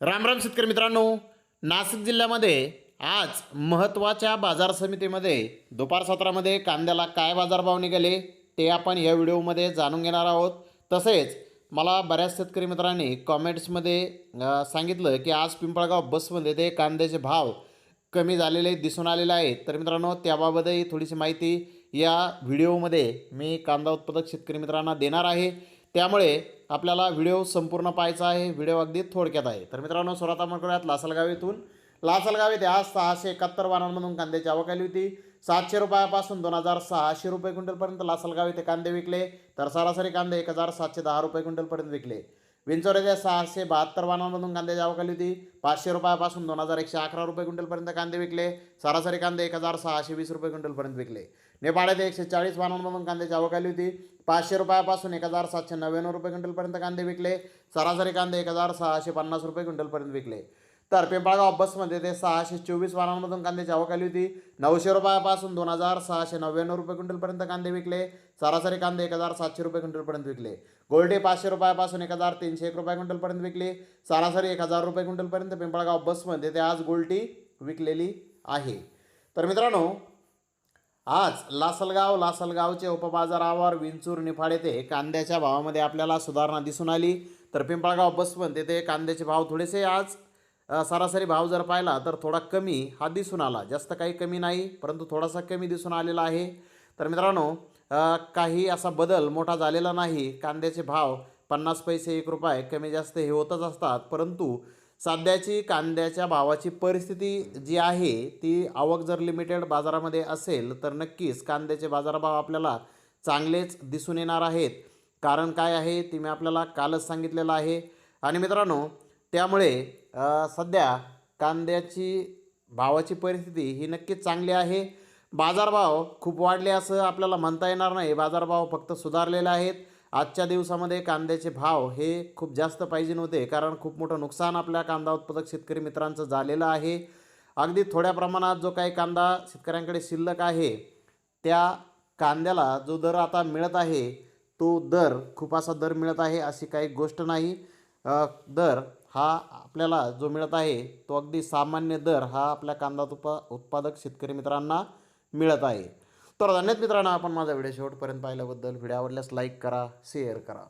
रामराम शेतकरी मित्रांनो. नाशिक जिल्ह्यामध्ये आज महत्त्वाच्या बाजार समितीमध्ये दुपार सत्रामध्ये कांद्याला काय बाजारभाव निघाले ते आपण या व्हिडिओमध्ये जाणून घेणार आहोत. तसेच मला बऱ्याच शेतकरी मित्रांनी कॉमेंट्समध्ये सांगितलं की आज पिंपळगाव बसमध्ये ते कांद्याचे भाव कमी झालेले दिसून आलेले आहेत. तर मित्रांनो त्याबाबतही थोडीशी माहिती या व्हिडिओमध्ये मी कांदा उत्पादक शेतकरी मित्रांना देणार आहे. त्यामुळे आपल्याला व्हिडिओ संपूर्ण पाहायचा आहे. व्हिडिओ अगदी थोडक्यात आहे. तर मित्रांनो सोराता आपण लासलगाव येथून लासलगाव येथे आज सहाशे एकाहत्तर वाहनांमधून कांद्याची आवक आली होती. सातशे रुपयापासून दोन हजार सहाशे रुपये क्विंटलपर्यंत लासलगाव येथे कांदे विकले. तर सरासरी कांदे एक हजार सातशे दहा रुपये क्विंटलपर्यंत विकले. विंचोऱ्याच्या सहाशे बहात्तर वाहनांमधून कांद्याची आवक आली होती. पाचशे रुपयापासून दोन हजार एकशे अकरा रुपये क्विंटलपर्यंत कांदे विकले. सरासरी कांदे एक हजार सहाशे वीस रुपये क्विंटलपर्यंत विकले. नेपाळ एकशे चाळीस वाणांमधून कांद्याची आवक आली होती. पाचशे रुपयापासून एक हजार सातशे नव्याण्णव रुपये क्विंटलपर्यंत कांदे विकले. सरासरी कांदे एक हजार सहाशे पन्नास रुपये क्विंटलपर्यंत विकले. तर पिंपळगाव बसमध्ये ते सहाशे चोवीस वाहनांमधून कांद्याची आवक आली होती. नऊशे रुपयापासून दोन हजार सहाशे नव्याण्णव रुपये क्विंटलपर्यंत कांदे विकले. सरासरी कांदे एक हजार सातशे रुपये क्विंटलपर्यंत विकले. गोल्डे पाचशे रुपयापासून एक हजार तीनशे एक रुपये क्विंटलपर्यंत विकले. सरासरी एक हजार रुपये क्विंटलपर्यंत पिंपळगाव बसमध्ये ते आज गोल्टी विकलेली आहे. तर मित्रांनो आज लासलगाव लासलगावचे उपबाजारावर विंचूर निफाड येथे कांद्याच्या भावामध्ये आपल्याला सुधारणा दिसून आली. तर पिंपळगाव बसवंत येथे कांद्याचे भाव थोडेसे आज सरासरी भाव जर पाहिला तर थोडा कमी हा दिसून आला. जास्त काही कमी नाही परंतु थोडासा कमी दिसून आलेला आहे. तर मित्रांनो काही असा बदल मोठा झालेला नाही. कांद्याचे भाव पन्नास पैसे एक रुपये कमी जास्त हे होतच असतात. परंतु सध्याची कांद्याच्या भावाची परिस्थिती जी आहे ती आवक जर लिमिटेड बाजारामध्ये असेल तर नक्कीच कांद्याचे बाजारभाव आपल्याला चांगलेच दिसून येणार आहेत. कारण काय आहे ते मी आपल्याला कालच सांगितलेलं आहे. आणि मित्रांनो त्यामुळे सध्या कांद्याची भावाची परिस्थिती ही नक्कीच चांगली आहे. बाजारभाव खूप वाढले असं आपल्याला म्हणता येणार नाही. बाजारभाव फक्त सुधारलेले आहेत. आजच्या दिवसामध्ये कांद्याचे भाव हे खूप जास्त पाहिजे नव्हते कारण खूप मोठं नुकसान आपल्या कांदा उत्पादक शेतकरी मित्रांचं झालेलं आहे. अगदी थोड्या प्रमाणात जो काही कांदा शेतकऱ्यांकडे शिल्लक आहे त्या कांद्याला जो दर आता मिळत आहे तो दर खूप असा दर मिळत आहे अशी काही गोष्ट नाही. दर हा आपल्याला जो मिळत आहे तो अगदी सामान्य दर हा आपल्या कांदा उत्पा उत्पादक शेतकरी मित्रांना मिळत आहे. तर धन्यवाद मित्रांनो आपण माझा व्हिडिओ शेवटपर्यंत पाहिल्याबद्दल. व्हिडिओ आवडल्यास लाईक करा शेअर करा.